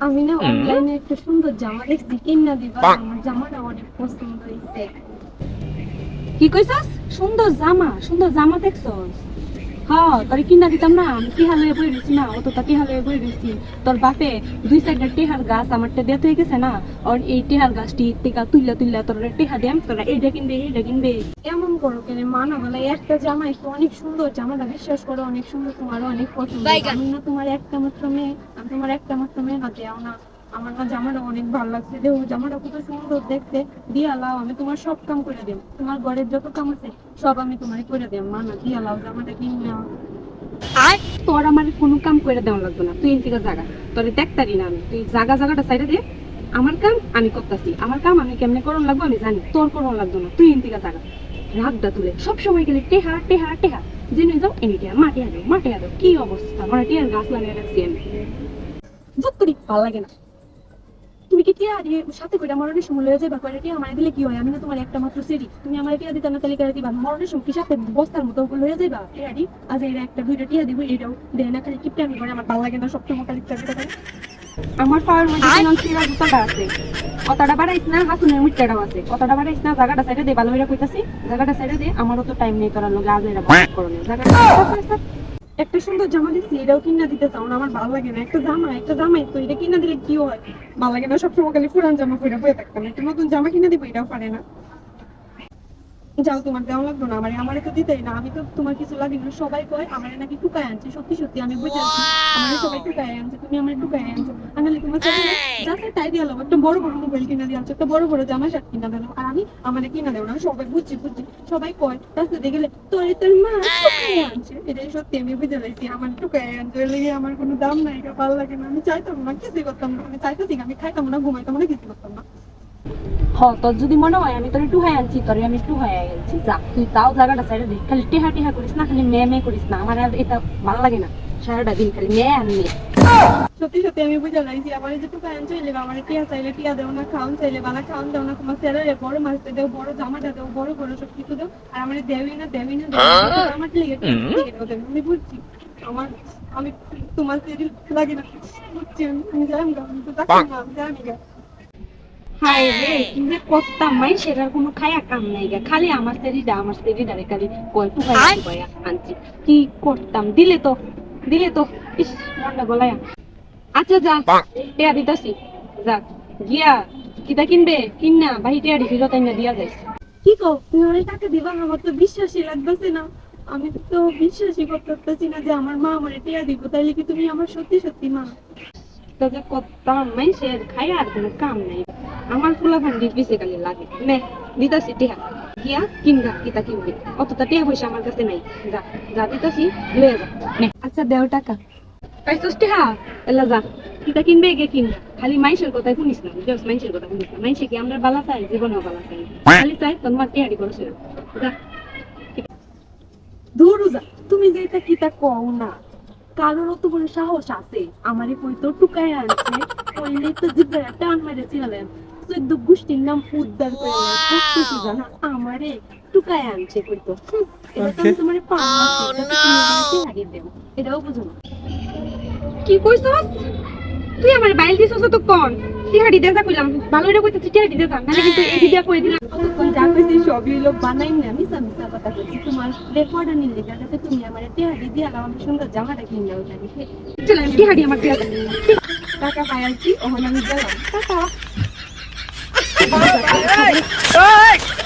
আমি না অনলাইনে একটা সুন্দর জামা দেখছি কিনা দিবা আমার জামাটা অনেক পছন্দ হয়েছে কি কইছস? সুন্দর জামা সুন্দর জামা দেখছস? হ্যাঁ তোর কিনা দিতাম না। আমি টিহা লয়ে বই রয়েছি না অত তা টিহা লয়ে বই রয়েছি তোর বাপে দুই সাইডে টিহার গাছ আমারটা দেত হয়ে গেছে না আর এই টিহার গাছটি টিকা তুইলা তুইলা তোর টিহা দেম তোরা এইটা কিনবে এইটা কিনবে। এমন করো কেন মানা বলে একটা জামা একটু অনেক সুন্দর জামাটা বিশ্বাস করো অনেক সুন্দর তোমারও অনেক পছন্দ। আমি না তোমার একটা মাত্র মেয়ে আমি তোমার একটা মাত্র মেয়ে না দেও না। আমার না জামাটা অনেক ভালো লাগছে। দেহ জামাটা কত সুন্দর দেখতে। দিয়া আমি তোমার সব কাম করে দেব। তোমার ঘরের যত কাম আছে, সব আমি তোমার করে দেব। মা, না, দিয়া জামাটা কিনে নাও। তোর আমার কোনো কাম করে দেওয়া লাগবে না। তুই এদিকে তোর দেখতারি না আমি। তুই সাইডে দে। আমার কাম আমি করতেছি। আমার কাম আমি কেমনে করন লাগবো আমি জানি। তোর করন লাগবে না। তুই এদিকে জায়গা রাগটা তুলে সব সময় গেলে টেহা টেহা টেহা। জেনে যাও, এনে টেহা। মা টেহা দেও মা কি অবস্থা? গাছ আমি। যতরি ভালো লাগে না। তুমি কি টিয়া দিয়ে সাথে করে মরণের সময় লয়ে যাবা করে টিয়া আমার দিলে কি হয়? আমি না তোমার একটা মাত্র সেরি তুমি আমার টিয়া দিতে না তাহলে করে দিবা? মরণের সময় কি সাথে বস্তার মতো লয়ে যাবা টিয়া দি আজ এর একটা দুইটা টিয়া দিব এটাও দেয় না খালি কিপটা আমি করে আমার ভালো লাগে না সবসময় খালি কিপটা আমার পাওয়ার মধ্যে কোন সিরা জুতাটা আছে কথাটা বাড়াইছ না হাসুনের মুটটাটাও আছে। কথাটা বাড়াইছ না জায়গাটা সাইডে দে ভালো করে কইতাছি। জায়গাটা সাইডে দে আমারও তো টাইম নেই করার লগে আজ এরা করো না জায়গাটা একটা সুন্দর জামা দিচ্ছি এটাও কিনা দিতে চাও না আমার ভালো লাগে না। একটা জামা একটা জামা তো এটা কিনা দিলে কি হয়? ভালো লাগে না, সবসময় খালি পুরান জামা পরে বয়ে থাকতাম, একটা নতুন জামা কিনা দিবো, এটাও পারে না। যাও তোমার দেওয়া লাগবে না। আমার আমারে তো দিতেই না। আমি তো তোমার কিছু লাগে না। সবাই কয় আমার নাকি টুকায় আনছে। সত্যি সত্যি আমি বুঝে আছি। আমার সবাই টুকায় আনছে। তুমি আমার টুকায় আনছো। আমি তোমার যা চাই তাই দিয়ে একটা বড় বড় মোবাইল কিনে দিয়ে আনছো। একটা বড় বড় জামা শার্ট কিনা দিলাম আর আমি আমার কিনা দেবো না। আমি সবাই বুঝছি বুঝছি। সবাই কয় রাস্তাতে গেলে তোর তোর মা টুকায় আনছে। এটাই সত্যি আমি বুঝে যাইছি আমার টুকায় আনছে লেগে আমার কোনো দাম নাই। এটা ভালো লাগে না। আমি চাইতাম না কিছুই করতাম না। আমি চাইতাছি না, আমি খাইতাম না ঘুমাইতাম না কিছু করতাম না। হ তোর যদি মনে হয় আমি তোর একটু হয়ে আনছি তোর আমি একটু হয়ে আনছি যা। তুই তাও জায়গাটা সাইডে দে। খালি টেহা টেহা করিস না খালি মেয়ে মেয়ে করিস না। আমার আর এটা ভালো লাগে না। সারাটা দিন খালি মেয়ে আর মেয়ে সত্যি সত্যি আমি বুঝে লাইছি। আমার যে টুকা আনছো এলে আমার টিয়া চাইলে টিয়া দেও না খাওন চাইলে বালা খাওন দেও না তোমার ছেলে বড় মাছটা দেও বড় জামাটা দেও বড় বড় সব কিছু দেও। আর আমার দেওই না দেওই না আমার লেগে আমি বুঝছি। আমার আমি তোমার লাগে না। বুঝছি আমি জানি না আমি তো তাকে না আমি জানি হাই রে কি যে করতাম মাই সেটার কোনো খায়া কাম নাই গা। খালি আমার আমার শরীরটা রে খালি কয় টুকাই টুকাই আনছি। কি করতাম? দিলে তো দিলে তো। ইস মনটা গলায়া। আচ্ছা যা টেয়া দিতাছি। যা গিয়া কিতা কিনবে? কিন না টেয়া না দিয়া কি কও তুমি টাকা দিবা আমার তো বিশ্বাসই লাগতেছে না। আমি তো বিশ্বাসই করতে পারতেছি না যে আমার মা আমার টেয়া দিব তাইলে কি তুমি আমার সত্যি সত্যি মা? তো যে করতাম মানুষের খাই আর কোনো কাম নাই আমার ফুলা ভান্ডির পিছে খালি লাগে। নে দিতাছি টিহা। গিয়া কিনগা কিতা কিনবি অতটা টিয়া পয়সা আমার কাছে নাই। যা যা দিতাছি লয়ে যা। নে। আচ্ছা দেও টাকা। পাইছস টিহা? এলা যা। কিতা কিনবে গে কিন খালি মাইশের কথা শুনিস না বুঝছস? মাইশের কথা শুনিস না। মাইশে কি আমরা বালা চাই? জীবনেও বালা চাই। খালি চাই তোর মা টিয়ারি করছে যা। দূর যা তুমি যে এটা কিতা কও না কারোর তো বড় সাহস আছে। আমারই কই তো টুকায় আনছে কইলে তো জিব্বার টান মেরে ছিলেন চোদ্দ গোষ্ঠীর নাম উদ্ধার করে আমারে টুকায় আনছে কই তো এটা তো আমি আগে দেব এটাও বুঝো কি কইছস? তুই আমার বাইল দিছস তো কোন? টিহাড়ি দেখা কইলাম ভালো রে কইতেছি টিহাড়ি দেখা নালে কিন্তু এই দিদা কই দিলাম? তখন যা কইছি সবই লোক বানাই না মিছা মিছা কথা কইছি। তোমার রেকর্ড নিল লেগে যাতে তুমি আমার টিহাড়ি দিয়া দাও আমি সুন্দর জামাটা কিনে দাও জানি চল আমি টিহাড়ি আমার দিয়া দাও টাকা পাইছি ওখানে আমি গেলাম। টাকা